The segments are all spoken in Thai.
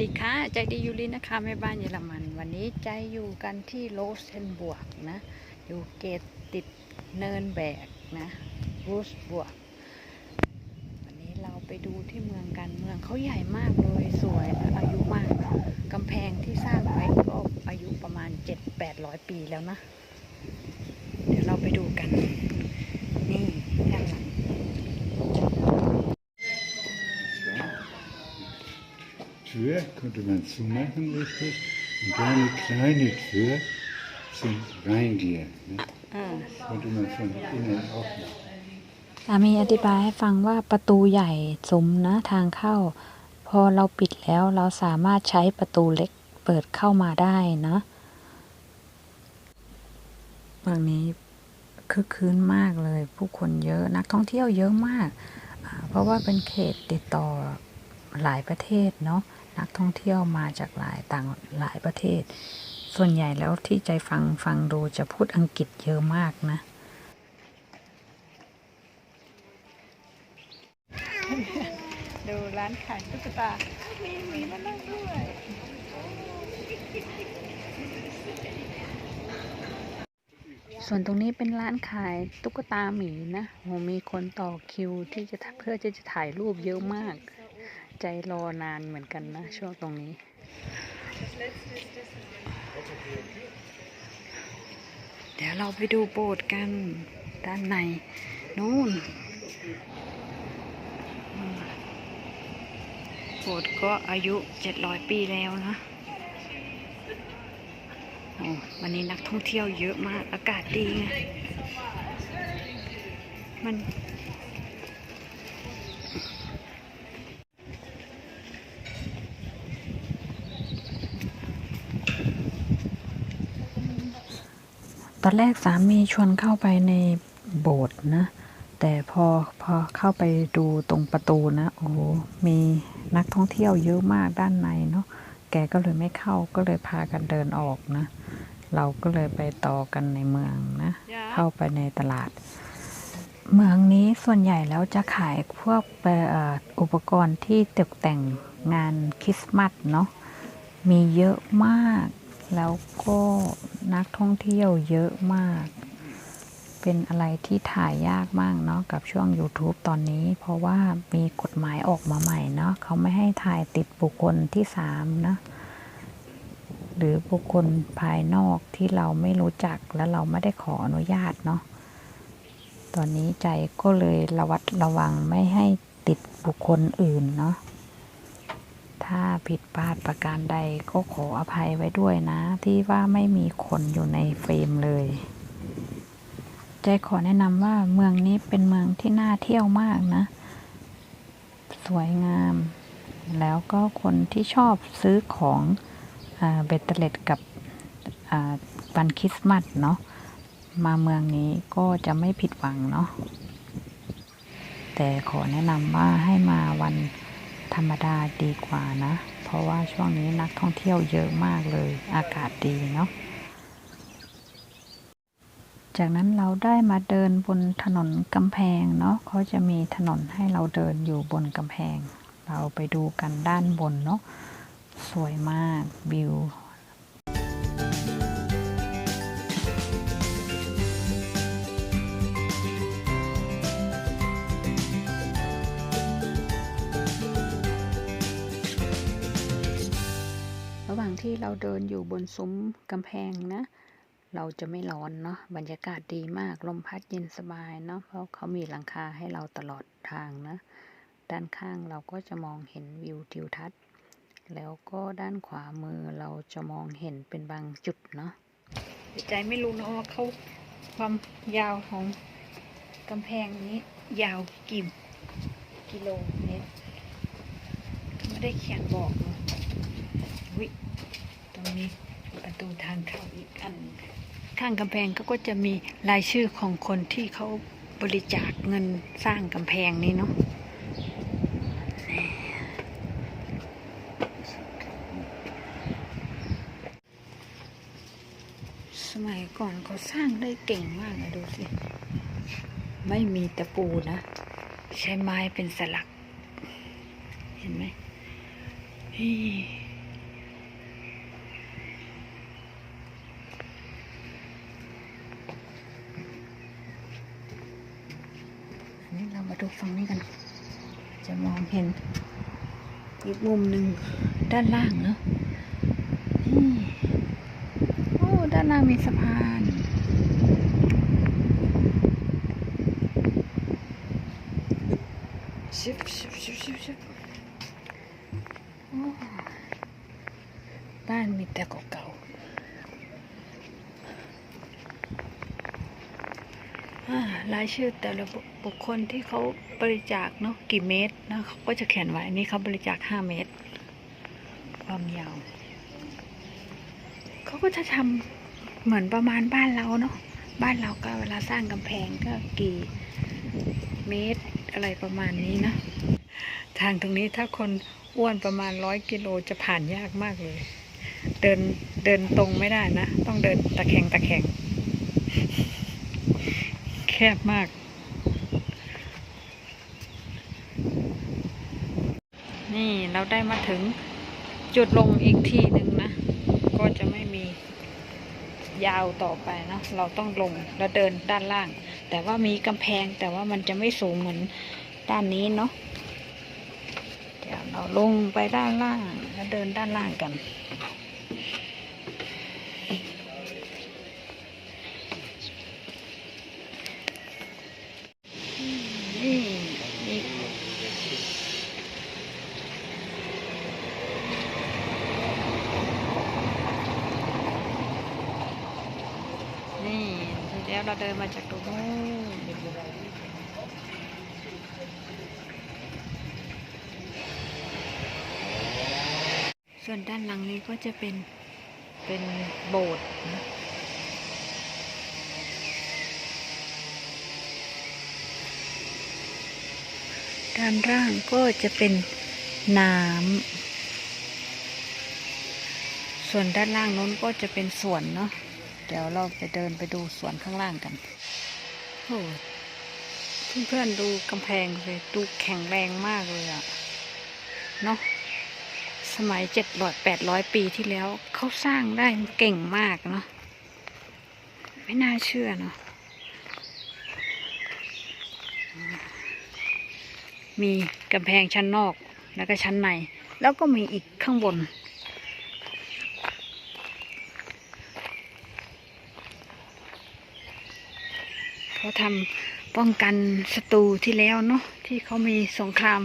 ดีค่ะ ใจดียูรินะคะแม่บ้านเยอรมัน วันนี้ใจอยู่กันที่โรสเทนบวกนะ อยู่เกตติดเนินแบกนะรูสบวก วันนี้เราไปดูที่เมืองกันเมืองเขาใหญ่มากเลยสวยและอายุมาก กำแพงที่สร้างไว้ก็อายุประมาณ 7-800 ปีแล้วนะ เดี๋ยวเราไปดูกัน นี่ด้านหลัง Tür könnte man zumachen, richtig, und da eine kleine Tür zum Reingehen. Ne? อ่า Könnte man von innen auch machen. สามีอธิบายให้ฟังว่าประตูใหญ่สมนะทางเข้า พอเราปิดแล้วเราสามารถใช้ประตูเล็กเปิดเข้ามาได้นะเมืองนี้คึกคืนมากเลย ผู้คนเยอะนักท่องเที่ยวเยอะมากอ่าเพราะว่าเป็นเขตติดต่อ หลายประเทศเนาะนักท่องเที่ยวมาจากหลายต่างหลายประเทศ ส่วนใหญ่แล้วที่ใจฟังฟังดูจะพูดอังกฤษเยอะมากนะดูร้านขายตุ๊กตา มีหมีมานั่งด้วย ส่วนตรงนี้เป็นร้านขายตุ๊กตาหมีนะโหมีคนต่อคิวที่จะเพื่อจะจะถ่ายรูปเยอะมาก ใจรอนานเหมือนกันนะ ช่วงตรงนี้ เดี๋ยวเราไปดูโบสถ์กันด้านใน นู่น โบสถ์ก็อายุ700ปีแล้วนะวันนี้นักท่องเที่ยวเยอะมากอากาศดีไงมัน อนแรกสามีชวนเข้าไปในโบสถ์นะ แต่พอพอเข้าไปดูตรงประตูนะ โอ้โหมีนักท่องเที่ยวเยอะมากด้านในเนาะแกก็เลยไม่เข้าก็เลยพากันเดินออกนะ เราก็เลยไปต่อกันในเมืองนะ เข้าไปในตลาด เมืองนี้ส่วนใหญ่แล้วจะขายพวกเอ่ออุปกรณ์ที่ตกแต่งงานคริสต์มาสเนาะมีเยอะมาก แล้วก็นักท่องเที่ยวเยอะมาก เป็นอะไรที่ถ่ายยากมากเนาะกับช่วง YouTube ตอนนี้ เพราะว่ามีกฎหมายออกมาใหม่เนาะเขาไม่ให้ถ่ายติดบุคคลที่สามนะหรือบุคคลภายนอกที่เราไม่รู้จักและเราไม่ได้ขออนุญาตเนาะตอนนี้ใจก็เลยระวัดระวังไม่ให้ติดบุคคลอื่นเนาะ ถ้าผิดพลาดประการใดก็ขออภัยไว้ด้วยนะ ที่ว่าไม่มีคนอยู่ในเฟรมเลยใจขอแนะนำว่าเมืองนี้เป็นเมืองที่น่าเที่ยวมากนะ สวยงาม แล้วก็คนที่ชอบซื้อของอเบตเตเล็ดกับอ่าวันคริสต์มาสเนาะมาเมืองนี้ก็จะไม่ผิดหวังเนาะแต่ขอแนะนำว่าให้มาวัน ธรรมดาดีกว่านะ เพราะว่าช่วงนี้นักท่องเที่ยวเยอะมากเลย อากาศดีเนาะ จากนั้นเราได้มาเดินบนถนนกำแพงเนาะเขาจะมีถนนให้เราเดินอยู่บนกำแพง เราไปดูกันด้านบนเนาะ สวยมากวิว ที่เราเดินอยู่บนซุ้มกำแพงนะ เราจะไม่ร้อนเนาะบรรยากาศดีมากลมพัดเย็นสบายเนาะเพราะเขามีหลังคาให้เราตลอดทางนะ ด้านข้างเราก็จะมองเห็นวิวทิวทัศน์ แล้วก็ด้านขวามือเราจะมองเห็นเป็นบางจุดเนาะใจไม่รู้นะว่าเขาความยาวของกำแพงนี้ยาวกี่กิโลเมตรไม่ได้เขียนบอกเนาะวิ รงนี้ประตูทางเข้าอีกอัน ข้างกำแพงเขาก็จะมีรายชื่อของคนที่เขาบริจาคเงินสร้างกำแพงนี้เนาะสมัยก่อนเขาสร้างได้เก่งมากเลยดูสิ ไม่มีตะปูนะ ใช้ไม้เป็นสลัก เห็นไหมนี่ เรามาดูฝั่งนี้กัน จะมองเห็นอีกมุมหนึ่งด้านล่างเนาะนี่โอ้ด้านล่างมีสะพานชิบชิบชิบชิบชิบโอ้บ้านมีแต่ก่าๆอ่า รายชื่อแต่ละบุคคลที่เขาบริจาคเนาะกี่เมตรนะเขาก็จะเขียนไว้นนี้เขาบริจาคห้าเมตร ความยาวเขาก็จะทำเหมือนประมาณบ้านเราเนาะบ้านเราก็เวลาสร้างกำแพงก็กี่เมตรอะไรประมาณนี้นะ ทางตรงนี้ถ้าคนอ้วนประมาณร้อยกิโลจะผ่านยากมากเลย เดินเดินตรงไม่ได้นะ ต้องเดินตะแคงตะแคง บมาก นี่เราได้มาถึงจุดลงอีกที่หนึ่งนะ ก็จะไม่มียาวต่อไปเนะ เราต้องลงแล้วเดินด้านล่าง แต่ว่ามีกำแพงแต่ว่ามันจะไม่สูงเหมือนด้านนี้เนาะเดี๋ยวเราลงไปด้านล่างแล้วเดินด้านล่างกันอีกนี่ที แล้วเราเดินมาจากตรงนู้นส่วนด้านหลังนี้ก็จะเป็นเป็นโบสถ์นะด้านล่างก็จะเป็นน้ำส่วนด้านล่างนู้นก็จะเป็นสวนเนาะ เดี๋ยวเราไปเดินไปดูสวนข้างล่างกัน โอ้เพื่อนๆดูกำแพงเลยดูแข็งแรงมากเลยอะเนาะสมัยเจ็ดร้อยแปดร้อยปีที่แล้วเขาสร้างได้เก่งมากเนาะไม่น่าเชื่อเนาะมีกำแพงชั้นนอกแล้วก็ชั้นใน แล้วก็มีอีกข้างบน เขาทำป้องกันศัตรูที่แล้วเนาะที่เขามีสงคราม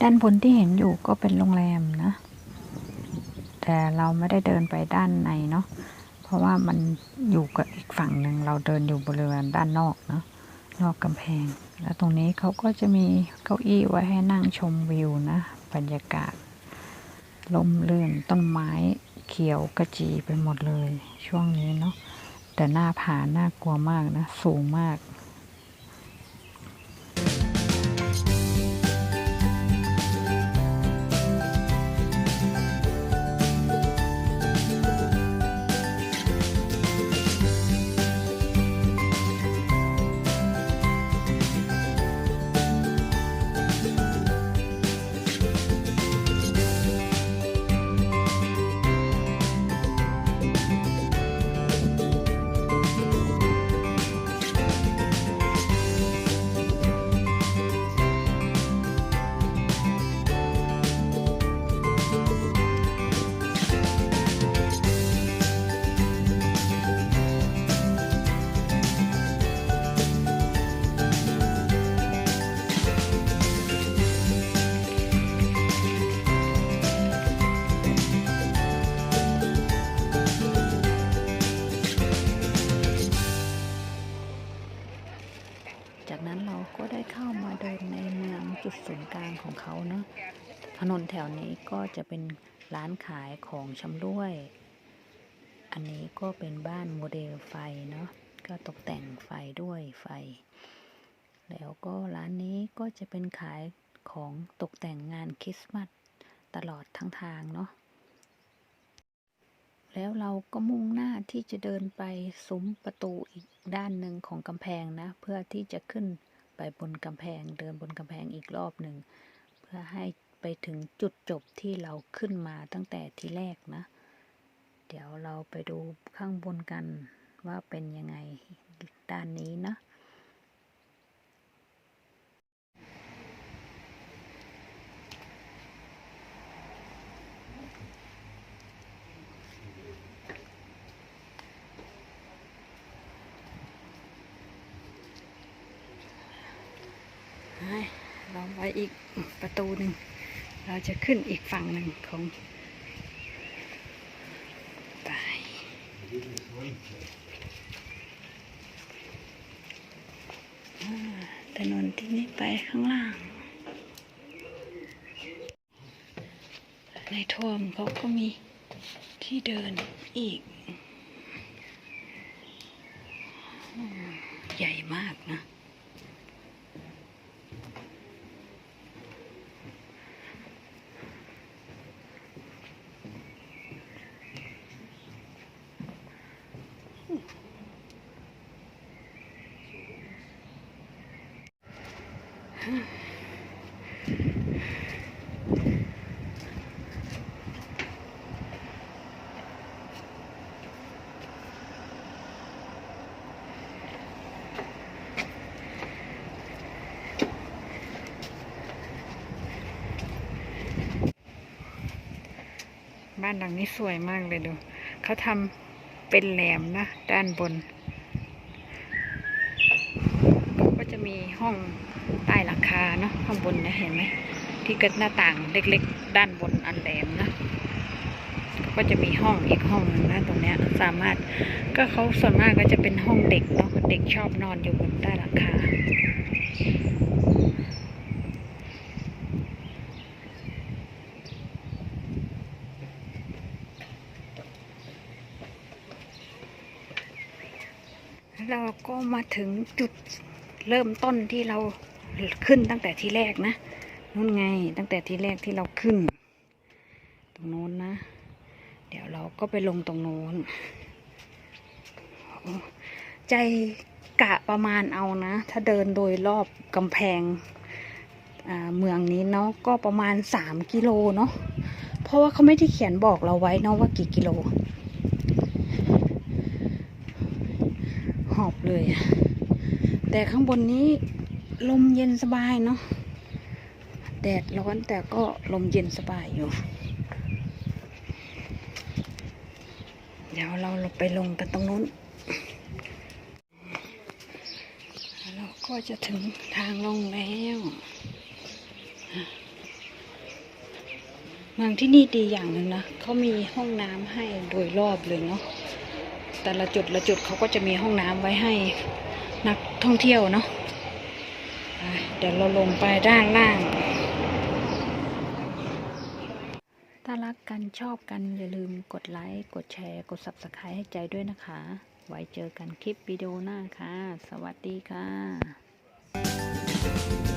ด้านบนที่เห็นอยู่ก็เป็นโรงแรมนะ แต่เราไม่ได้เดินไปด้านในเนาะเพราะว่ามันอยู่กับอีกฝั่งหนึ่งเราเดินอยู่บริเวณด้านนอกเนาะนอกกำแพง แล้วตรงนี้เขาก็จะมีเก้าอี้ไว้ให้นั่งชมวิวนะ บรรยากาศ ลมเลื่อนต้นไม้เขียวกระจีไปหมดเลย ช่วงนี้เนาะแต่หน้าผาน่ากลัวมากนะ สูงมาก จุดศูนย์กลางของเขาเนาะถนนแถวนี้ก็จะเป็นร้านขายของชำร่วย อันนี้ก็เป็นบ้านโมเดลไฟเนาะก็ตกแต่งไฟด้วยไฟ แล้วก็ร้านนี้ก็จะเป็นขายของตกแต่งงานคริสต์มาสตลอดทั้งทางเนาะแล้วเราก็มุ่งหน้าที่จะเดินไปซุ้มประตูอีกด้านหนึ่งของกำแพงนะ เพื่อที่จะขึ้น ไปบนกำแพงเดินบนกำแพงอีกรอบหนึ่ง เพื่อให้ไปถึงจุดจบที่เราขึ้นมาตั้งแต่ทีแรกนะ เดี๋ยวเราไปดูข้างบนกันว่าเป็นยังไงด้านนี้นะ ให้เราไป อีกประตูหนึ่ง เราจะขึ้นอีกฝั่งหนึ่งของไปถนนที่นี้ไปข้างล่าง ในโทมเขาก็มีที่เดินอีกอืมใหญ่มากนะ บ้านหลังนี้สวยมากเลยดู เขาทำเป็นแหลมนะ ด้านบน ก็จะมีห้องใต้หลังคาเนาะข้างบนนะเห็นไหม ที่กิดหน้าต่างเล็กๆ ด้านบนอันแหลมนะก็จะมีห้องอีกห้องหนึงนะตรงเนี้ยสามารถก็เขาส่วนมากก็จะเป็นห้องเด็กเนาะเด็กชอบนอนอยู่บนใต้หลังคา เราก็มาถึงจุดเริ่มต้นที่เราขึ้นตั้งแต่ที่แรกนะนู่นไงตั้งแต่ที่แรกที่เราขึ้น ตรงโน้นนะ เดี๋ยวเราก็ไปลงตรงโน้น ใจกะประมาณเอานะ ถ้าเดินโดยรอบกำแพงเมืองนี้เนาะก็ประมาณสามกิโลเนาะเพราะว่าเขาไม่ได้เขียนบอกเราไว้เนาะว่ากี่กิโล หอบ เลย แต่ข้างบนนี้ลมเย็นสบายเนาะ แดดร้อนแต่ก็ลมเย็นสบายอยู่ เดี๋ยวเราไปลงกันตรงนู้น เราก็จะถึงทางลงแล้วเมืองที่นี่ดีอย่างหนึ่งนะเขามีห้องน้ำให้โดยรอบเลยเนาะ แต่ละจุดละจุดเขาก็จะมีห้องน้ำไว้ให้นักท่องเที่ยวเนาะเดี๋ยวเราลงไปด้านล่าง ถ้ารักกันชอบกันอย่าลืมกดไลค์ กดแชร์ กด subscribe ให้ใจด้วยนะคะ ไว้เจอกันคลิปวิดีโอหน้าค่ะ สวัสดีค่ะ